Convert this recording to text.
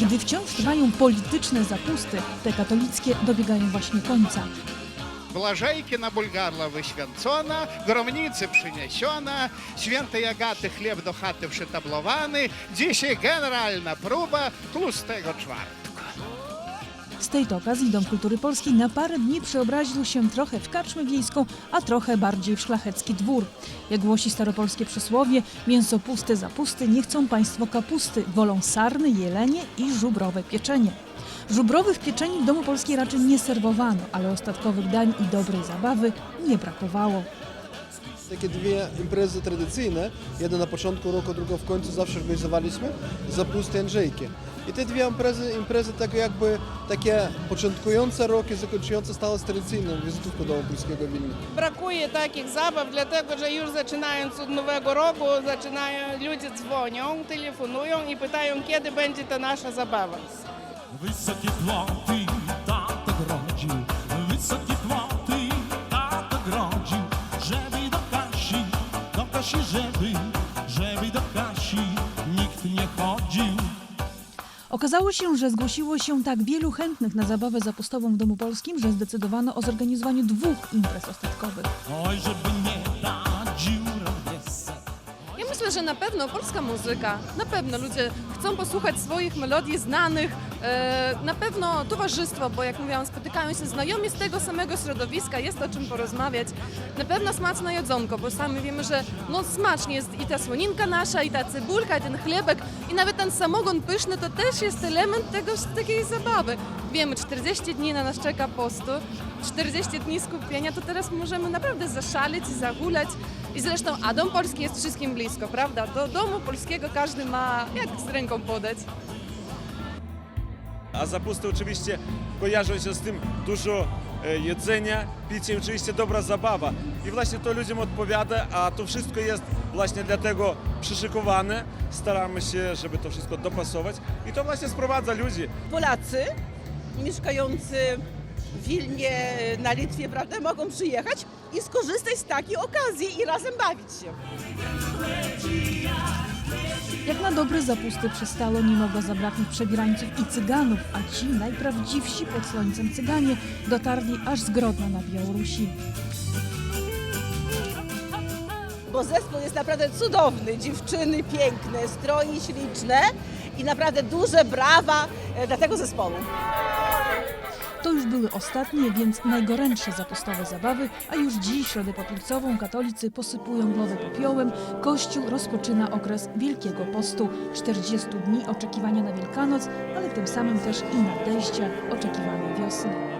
Gdy wciąż trwają polityczne zapusty, te katolickie dobiegają właśnie końca. Блажейки на бульгарла виświęcona, gromnicy przyniesiona, świętej Agaty chleb do chaty przytablowany, dzisiaj generalna próba tłustego czwartku. Z tej to okazji Dom Kultury Polskiej na parę dni przeobraził się trochę w karczmę wiejską, a trochę bardziej w szlachecki dwór. Jak głosi staropolskie przysłowie, mięso puste zapusty nie chcą państwo kapusty, wolą sarny, jelenie i żubrowe pieczenie. Żubrowych pieczeni w Domu Polskiej raczej nie serwowano, ale ostatkowych dań i dobrej zabawy nie brakowało. Takie dwie imprezy tradycyjne, jedna na początku roku, druga w końcu zawsze organizowaliśmy, Zapusty Andrzejki. I te dwie imprezy, imprezy tak jakby takie początkujące rok i zakończające stały tradycyjną wizytówką Domu Polskiego w Wilnie. Brakuje takich zabaw, dlatego że już zaczynając od nowego roku, zaczynają, ludzie dzwonią, telefonują i pytają, kiedy będzie ta nasza zabawa. Wysokie płoty tata grodził, wysokie płoty tata grodził, żeby do Kasi, do Kasi, żeby, żeby do Kasi Okazało się, że zgłosiło się tak wielu chętnych na zabawę zapustową w Domu Polskim, że zdecydowano o zorganizowaniu dwóch imprez ostatkowych. Oj, żeby nie ta dziura w desce. Ja myślę, że na pewno polska muzyka, na pewno ludzie chcą posłuchać swoich melodii znanych, e, na pewno towarzystwo, bo jak mówiłam, spotykają się znajomi z tego samego środowiska, jest o czym porozmawiać. Na pewno smaczne jedzonko, bo sami wiemy, że no smacznie jest i ta słoninka nasza, i ta cebulka, i ten chlebek, i nawet ten samogon pyszny, to też jest element tego, takiej zabawy. Wiemy, 40 dni na nas czeka postu, 40 dni skupienia, to teraz możemy naprawdę zaszaleć i zagulać. I zresztą, a Dom Polski jest wszystkim blisko, prawda? Do domu polskiego każdy ma jak z ręką podać. A zapusty oczywiście kojarzą się z tym dużo e, jedzenia, picia i oczywiście dobra zabawa. I właśnie to ludziom odpowiada, a to wszystko jest właśnie dlatego przyszykowane. Staramy się, żeby to wszystko dopasować i to właśnie sprowadza ludzi. Polacy mieszkający w Wilnie na Litwie, prawda, mogą przyjechać i skorzystać z takiej okazji i razem bawić się. Jak na dobre zapusty przystało, nie mogło zabraknąć przebierańców i cyganów, a ci najprawdziwsi pod słońcem cyganie dotarli aż z Grodna na Białorusi. Bo zespół jest naprawdę cudowny, dziewczyny piękne, stroje śliczne i naprawdę duże brawa e, dla tego zespołu. To już były ostatnie, więc najgorętsze zapustowe zabawy, a już dziś, środę popielcową, katolicy posypują głowę popiołem. Kościół rozpoczyna okres Wielkiego Postu, 40 dni oczekiwania na Wielkanoc, ale tym samym też i nadejścia oczekiwanej wiosny.